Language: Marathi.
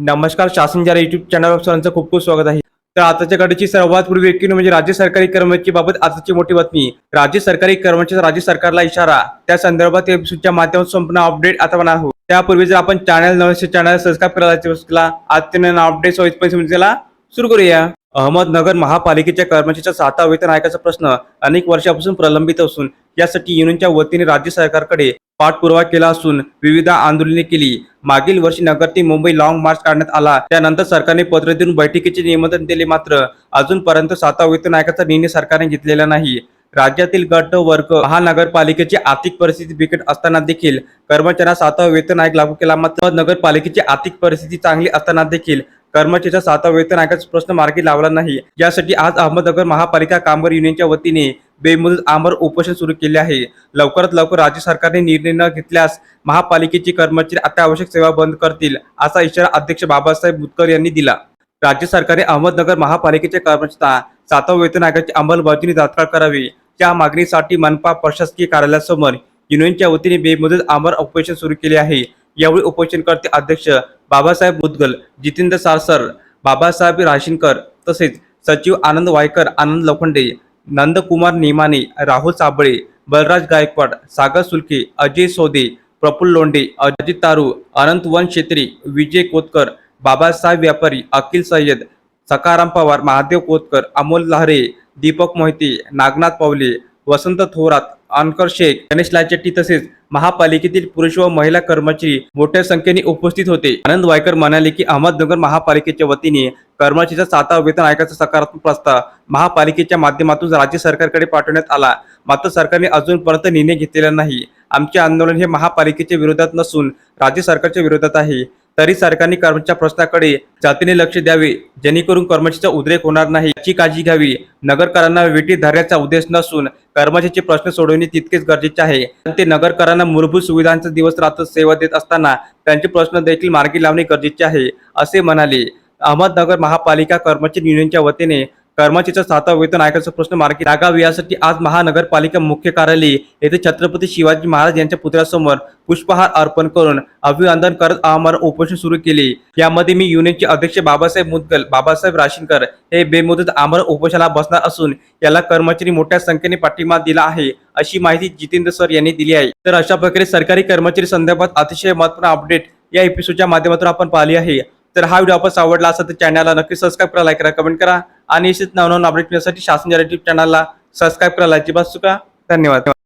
नमस्कार शासन ज्या युट्यूब चॅनलवर सर्वांचं खूप खूप स्वागत आहे. तर आताच्या घडीची सर्वात पूर्वी व्यक्ती म्हणजे राज्य सरकारी कर्मचारी बाबत आताची मोठी बातमी. राज्य सरकारी कर्मचारी राज्य सरकारला इशारा. त्या संदर्भात एपिसोडच्या माध्यमात च्या माध्यमातून संपूर्ण अपडेट आता म्हणा आहोत. त्यापूर्वी जर आपण चॅनल नवीन चॅनल सबस्क्राईब करायला आजच्या अपडेट सोयीस्पणे समजायला सुरू करूया. अहमदनगर महापालिकेच्या कर्मचाऱ्याच्या साता वेतन आयोगाचा प्रश्न अनेक वर्षापासून प्रलंबित असून यासाठी युनियनच्या वतीने राज्य सरकारकडे पाठपुरावा केला असून विविध आंदोलने केली. मागील वर्षी नगर ते मुंबई लॉंग मार्च काढण्यात आला. त्यानंतर सरकारने पत्र देऊन बैठकीचे निमंत्रण दिले मात्र अजूनपर्यंत सातवा वेतन नायकाचा निर्णय सरकारने घेतलेला नाही. राज्यातील गट वर्ग महानगरपालिकेची आर्थिक परिस्थिती बिकट असताना देखील कर्मचाऱ्यांना सातवा वेतन आयोग लागू केला मात्र नगरपालिकेची आर्थिक परिस्थिती चांगली असताना देखील कर्मचाऱ्याचा सातवा वेतन आयोगाचा प्रश्न मार्गी लावला नाही. यासाठी आज अहमदनगर महापालिका कामगार युनियनच्या वतीने बेमुदत आमर उपोषण सुरू केले आहे. लवकरात लवकर राज्य सरकारने निर्णय न घेतल्यास महापालिकेचे कर्मचारी अत्यावश्यक सेवा बंद करतील असा इशारा अध्यक्ष बाबासाहेब मुतकर यांनी दिला. राज्य सरकारने अहमदनगर महापालिकेच्या कर्मचाऱ्यांना सातवा वेतन आयोगाची अंमलबजावणी तात्काळ करावी. या मागणीसाठी मनपा प्रशासकीय कार्यालयासमोर युनियनच्या वतीने बेमुदत आमर उपोषण सुरू केले आहे. यावेळी उपोषणकर्ते अध्यक्ष बाबासाहेब मुदगल जितेंद्र सारसर बाबासाहेब राशीनकर तसेच सचिव आनंद वायकर आनंद लोखंडे नंदकुमार नेमाने राहुल साबळे बलराज गायकवाड सागर सुलके अजय सोदे प्रफुल्ल लोंढे अजित तारू अनंत वन शेत्री विजय कोतकर बाबासाहेब व्यापारी अखिल सय्यद सकाराम पवार महादेव कोतकर अमोल लहरे दीपक मोहिते नागनाथ पावले वसंत थोरात अनकर शेख गणेश लाचेट्टी तसेच महापालिकेतील पुरुष व महिला कर्मचारी मोठ्या संख्येने उपस्थित होते. आनंद वायकर म्हणाले की अहमदनगर महापालिकेच्या वतीने कर्मचारीचा सातवा वेतन आयोगाचा सकारात्मक प्रस्ताव महापालिकेच्या माध्यमातून राज्य सरकारकडे पाठवण्यात आला. मात्र सरकारने अजूनपर्यंत निर्णय घेतलेला नाही. आमचे आंदोलन हे महापालिकेच्या विरोधात नसून राज्य सरकारच्या विरोधात आहे. तरी सरकारने कर्मचाऱ्या प्रश्नाकडे जातीने लक्ष द्यावे जेणेकरून कर्मचारीचा उद्रेक होणार नाही. याची काळजी घ्यावी. नगरकरांना वेटी धरण्याचा उद्देश नसून कर्मचाऱ्याचे प्रश्न सोडवणे तितकेच गरजेचे आहे. ते नगरकरांना मूलभूत सुविधांचा दिवस रात्र सेवा देत असताना त्यांचे प्रश्न देखील मार्गी लावणे गरजेचे आहे असे म्हणाले. अहमदनगर महापालिका कर्मचारी युनियनच्या वतीने कर्मचारीचा सातवा वेतन आयोगाचा प्रश्न मार्गी लागावे यासाठी आज महानगरपालिका मुख्य कार्यालय येथे छत्रपती शिवाजी महाराज यांच्या पुतळ्यासमोर पुष्पहार अर्पण करून अभिवादन करत आमरण उपोषण सुरू केले. यामध्ये मी युनियनचे अध्यक्ष बाबासाहेब मुदगल बाबासाहेब राशीनकर हे बेमुदत आमरण उपोषणाला बसणार असून याला कर्मचारी मोठ्या संख्येने पाठिंबा दिला आहे अशी माहिती जितेंद्र सर यांनी दिली आहे. तर अशा प्रकारे सरकारी कर्मचारी संदर्भात अतिशय महत्त्वपूर्ण अपडेट या एपिसोडच्या माध्यमातून आपण पाहिली आहे. तर हा व्हिडिओ आपण आवडला असेल तर चॅनलला नक्की सबस्क्राईब करा लाईक करा कमेंट करा. आणि असेच नवनवीन अपडेट मिळण्यासाठी शासन युट्यूब चॅनलला सबस्क्राईब करायला अजिबात चुका धन्यवाद.